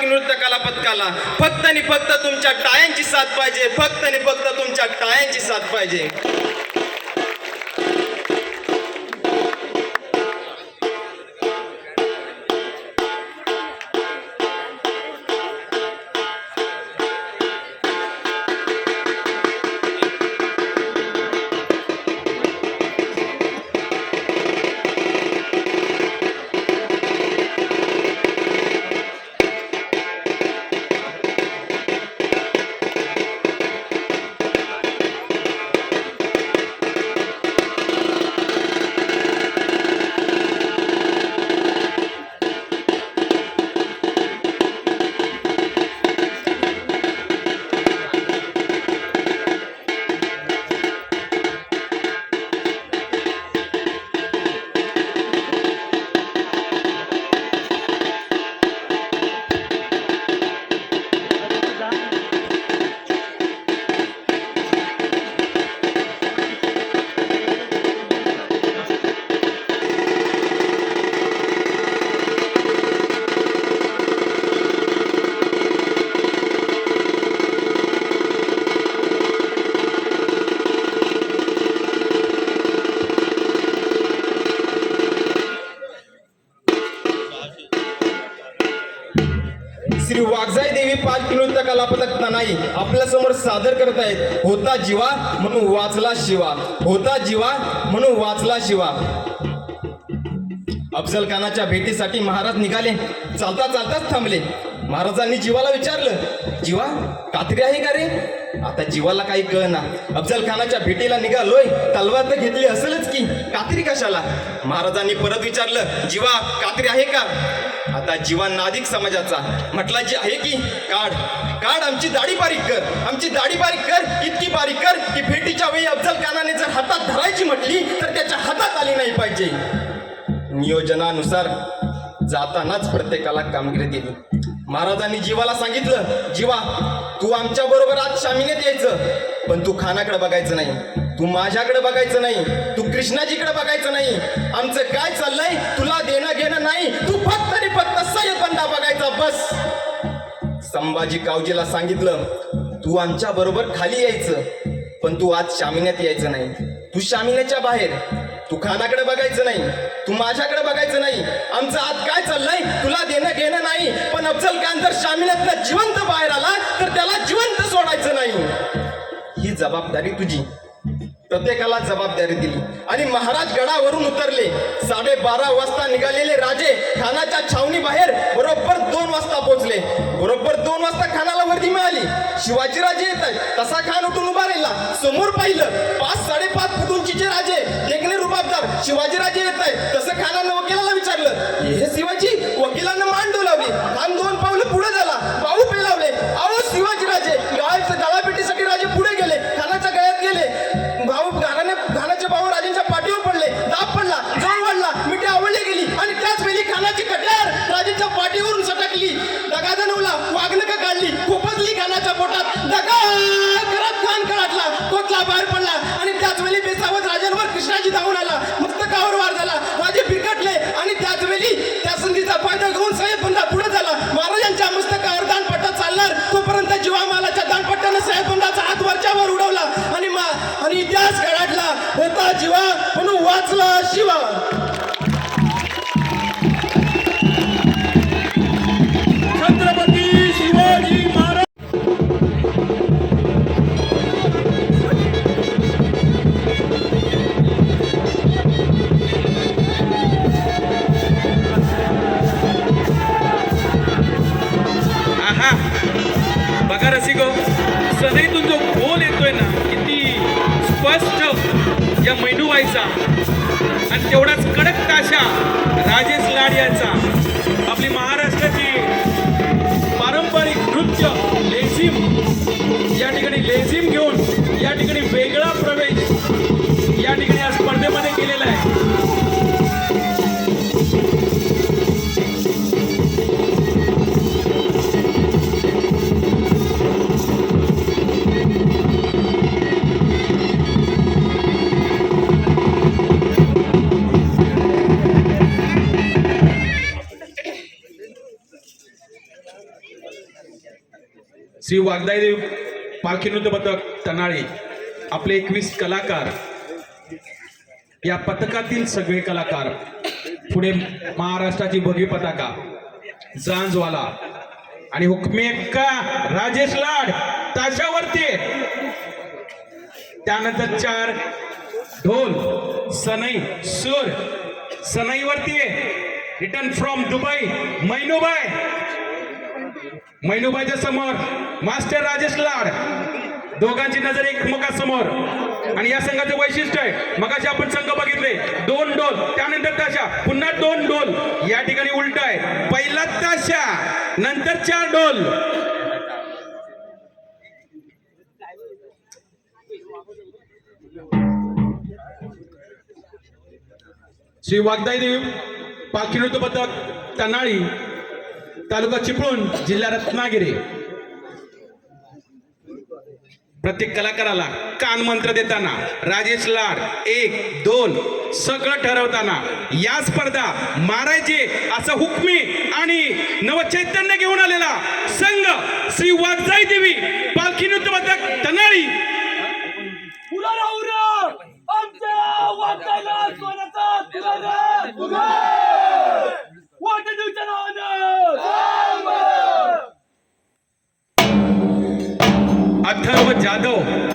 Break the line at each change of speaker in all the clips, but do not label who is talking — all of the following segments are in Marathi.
देवी नृत्य कला पथकाला? फक्त आणि फक्त तुमच्या टाळ्यांची साथ पाहिजे. फक्त आणि फक्त तुमच्या टाळ्यांची साथ पाहिजे. श्री वाघजाई देवी पाच किलोचा कला पथक नाही आपल्यासमोर सादर करत आहेत होता जीवा म्हणून वाचला शिवा होता जीवा म्हणून वाचला शिवा. अफजल खानाच्या भेटीसाठी महाराज निघाले चालता चालताच थांबले. महाराजांनी जीवाला विचारलं जीवा कात्री आहे का रे? आता जीवाला काही कळना. अफजल खानाच्या भेटीला निघालोय तलवार तर घेतली असेलच की कात्री कशाला? महाराजांनी परत विचारलं जीवा कात्री आहे का? आता जीवन नादिक समाजाचा. म्हटला जी आहे की काढ. काढ आमची दाढी बारीक कर. आमची दाढी बारीक कर इतकी बारीक कर की भेटीच्या वेळी अफजल खानाने जर हातात धरायची म्हटली तर त्याच्या हातात आली नाही पाहिजे. नियोजनानुसार जातानाच प्रत्येकाला कामगिरी दिली. महाराजांनी जीवाला सांगितलं जीवा तू आमच्या बरोबर आज शामिनेत यायचं पण तू खानाकडे बघायचं नाही. तू माझ्याकडे बघायचं नाही. तू कृष्णाजीकडे बघायचं नाही. आमचं काय चाललंय तुला देणं घेणं नाही. तू फक्त फक्त सय्यद बंदा बघायचा बस. संभाजी कावजीला सांगितलं तू आमच्या बरोबर खाली यायचं पण तू आज शामिन्यात यायचं नाही. तू शामिन्याच्या बाहेर तू खानाकडे बघायचं नाही तू माझ्याकडे बघायचं नाही. आमचं आज काय चाललंय? तुला देणं घेणं नाही पण अफजल खान जर शामिन्यातनं जिवंत बाहेर आला तर त्याला जिवंत सोडायचं नाही. ही जबाबदारी तुझी. प्रत्येकाला जबाबदारी दिली. आणि महाराज गडावरून उतरले. साडेबारा वाजता निघालेले राजे खानाच्या छावणी बाहेर बरोबर दोन वाजता पोहोचले. बरोबर दोन वाजता खानाला वर्दी मिळाली. शिवाजीराजे येत आहेत. तसा खान उठून उभा राहिला. समोर पाहिलं पाच साडेपाच फूट राजे. देखणे रुबाबदार शिवाजीराजे येत आहेत. तसं खानानं वकिलाला विचारलं हे शिवाजी वाचला शिवा
श्री वागदाई पालखी नृत्य पथक तनाळे आपले एकवीस कलाकार या पथकातील सगळे कलाकार पुढे महाराष्ट्राची भगवी पताका जांजवाला आणि हुकमेक्का राजेश लाड ताशावरती. त्यानंतर चार ढोल सनई सूर सनईवरती. रिटर्न फ्रॉम दुबई मैनुबाई मैनुबाईच्या समोर मास्टर राजेश लाड. दोघांची नजर एकमेकासमोर. आणि या संघाचं वैशिष्ट्य आहे मगाशी आपण संघ बघितले दोन डोल त्यानंतर ताशा पुन्हा दोन डोल. या ठिकाणी उलट आहे पहिला ताशा नंतर चार डोल. श्री वागदाई देवी पालखी नृत्य पथक तनाळी तालुका चिपळूण जिल्हा रत्नागिरी. प्रत्येक कलाकाराला कान मंत्र देताना राजेश लाड एक दोन सगळं ठरवताना या स्पर्धा मारायचे असं हुकमी आणि नवचैतन्य घेऊन आलेला संघ श्री वागजाई देवी पालखी नृत्य पथक तनाळी
आमच्या वाटायला सोन्याचा तुला वाटे तुमच्या नावानं
Atharva Jadhav!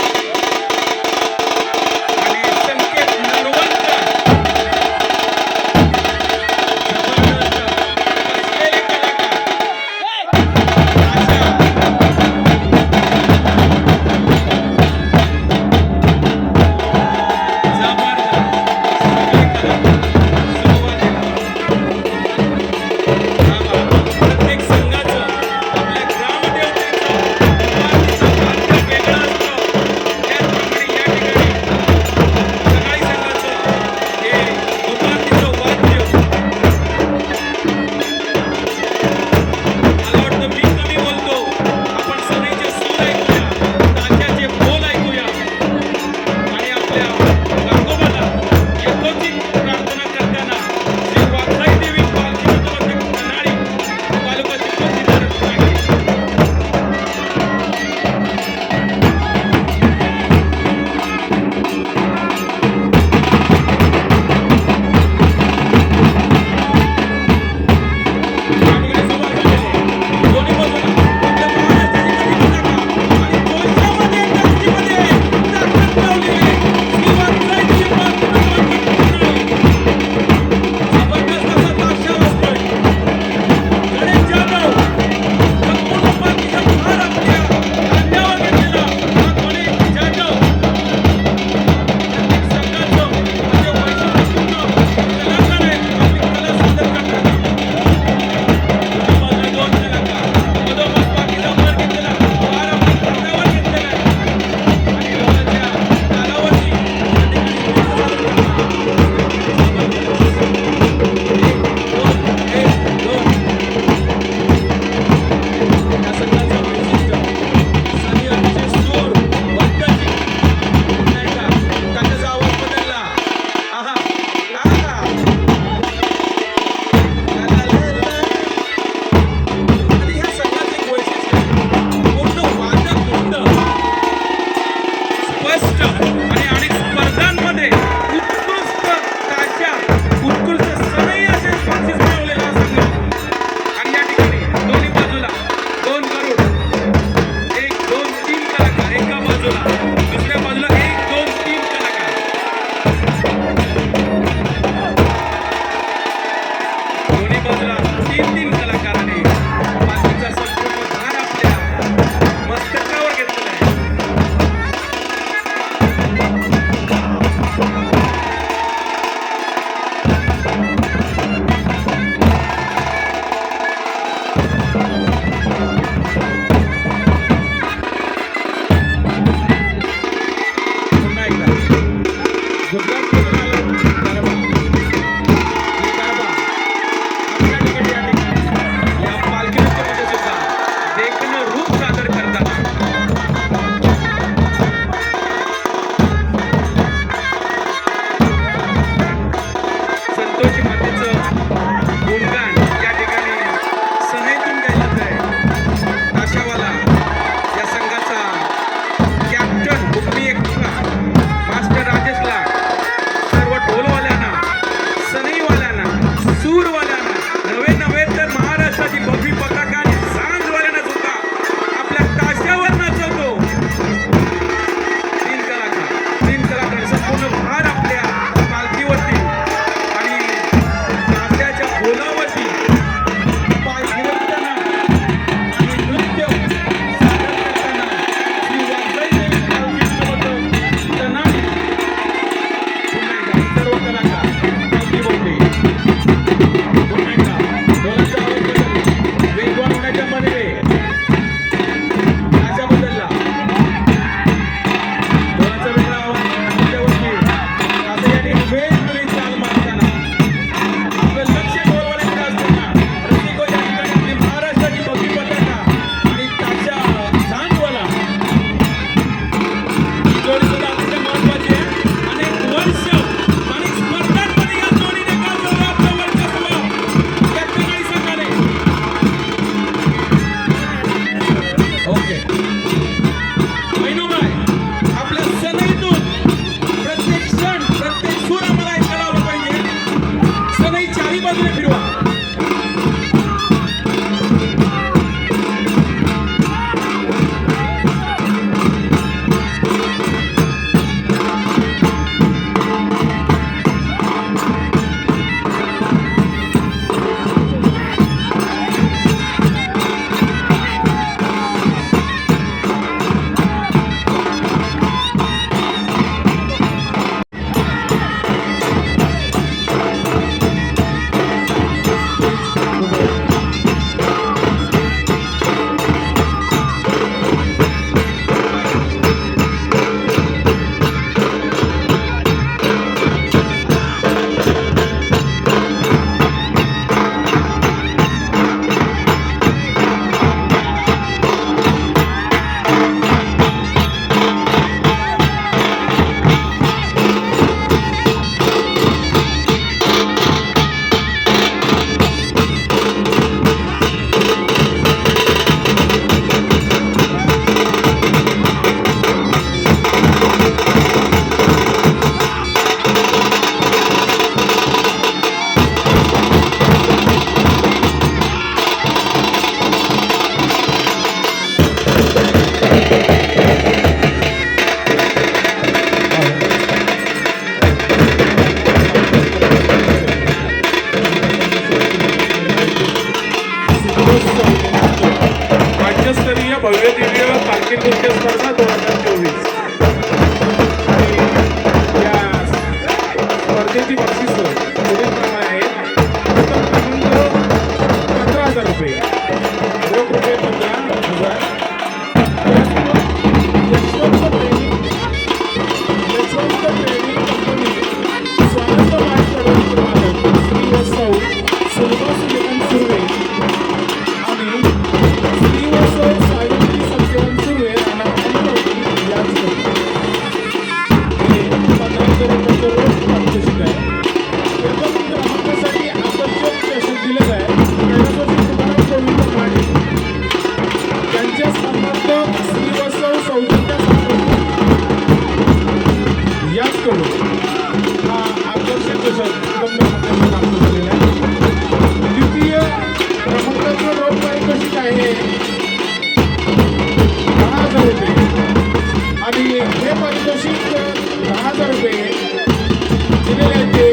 Let it be.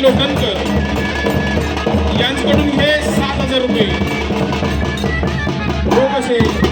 लोटनकर यांच्याकडून हे सात हजार रुपये.
लोक
असेल.